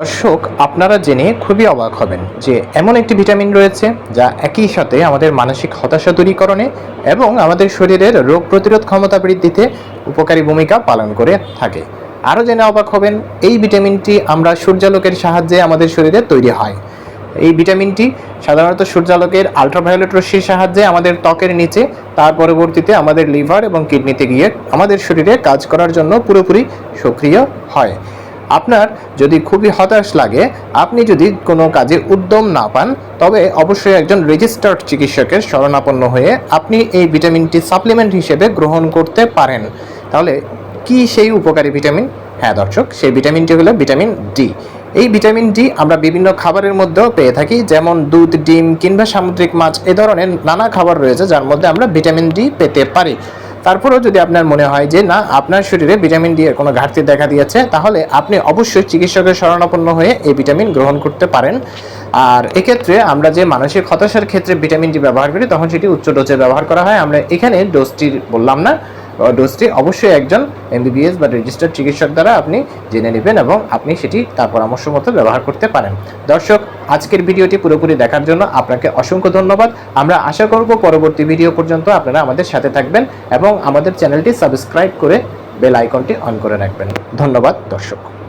দর্শক, আপনারা জেনে খুবই অবাক হবেন যে এমন একটি ভিটামিন রয়েছে যা একই সাথে আমাদের মানসিক হতাশা দূরীকরণে এবং আমাদের শরীরের রোগ প্রতিরোধ ক্ষমতা বৃদ্ধিতে উপকারী ভূমিকা পালন করে থাকে। আরও জেনে অবাক হবেন, এই ভিটামিনটি আমরা সূর্যালোকের সাহায্যে আমাদের শরীরে তৈরি হয়। এই ভিটামিনটি সাধারণত সূর্যালোকের আলট্রাভায়োলেট রশ্মির সাহায্যে আমাদের ত্বকের নিচে, তার পরবর্তীতে আমাদের লিভার এবং কিডনিতে গিয়ে আমাদের শরীরে কাজ করার জন্য পুরোপুরি সক্রিয় হয়। আপনার যদি খুবই হতাশ লাগে, আপনি যদি কোনো কাজে উদ্যম না পান, তবে অবশ্যই একজন রেজিস্টার্ড চিকিৎসকের শরণাপন্ন হয়ে আপনি এই ভিটামিনটি সাপ্লিমেন্ট হিসেবে গ্রহণ করতে পারেন। তাহলে কি সেই উপকারী ভিটামিন হ্যাঁ দর্শক, সেই ভিটামিনটি হলো ভিটামিন ডি এই ভিটামিন ডি আমরা বিভিন্ন খাবারের মধ্যেও পেয়ে থাকি, যেমন দুধ, ডিম কিংবা সামুদ্রিক মাছ, এ ধরনের নানা খাবার রয়েছে যার মধ্যে আমরা ভিটামিন ডি পেতে পারি। তারপরেও যদি আপনার মনে হয় যে, না, আপনার শরীরে ভিটামিন ডি এর কোনো ঘাটতি দেখা দিয়েছে, তাহলে আপনি অবশ্যই চিকিৎসকের শরণাপন্ন হয়ে এই ভিটামিন গ্রহণ করতে পারেন। আর এক্ষেত্রে আমরা যে মানসিক হতাশার ক্ষেত্রে ভিটামিন ডি ব্যবহার করি, তখন সেটি উচ্চ ডোজে ব্যবহার করা হয়। আমরা এখানে ডোজটি বললাম না। ডোজটি অবশ্যই একজন এমবিবিএস বা রেজিস্টার্ড চিকিৎসক দ্বারা আপনি জেনে নেবেন এবং আপনি সেটি তার পরামর্শ মতো ব্যবহার করতে পারেন। দর্শক, আজকের ভিডিওটি পুরোপুরি দেখার জন্য আপনাকে অসংখ্য ধন্যবাদ। আমরা আশা করব পরবর্তী ভিডিও পর্যন্ত আপনারা আমাদের সাথে থাকবেন এবং আমাদের চ্যানেলটি সাবস্ক্রাইব করে বেল আইকনটি অন করে রাখবেন। ধন্যবাদ, দর্শক।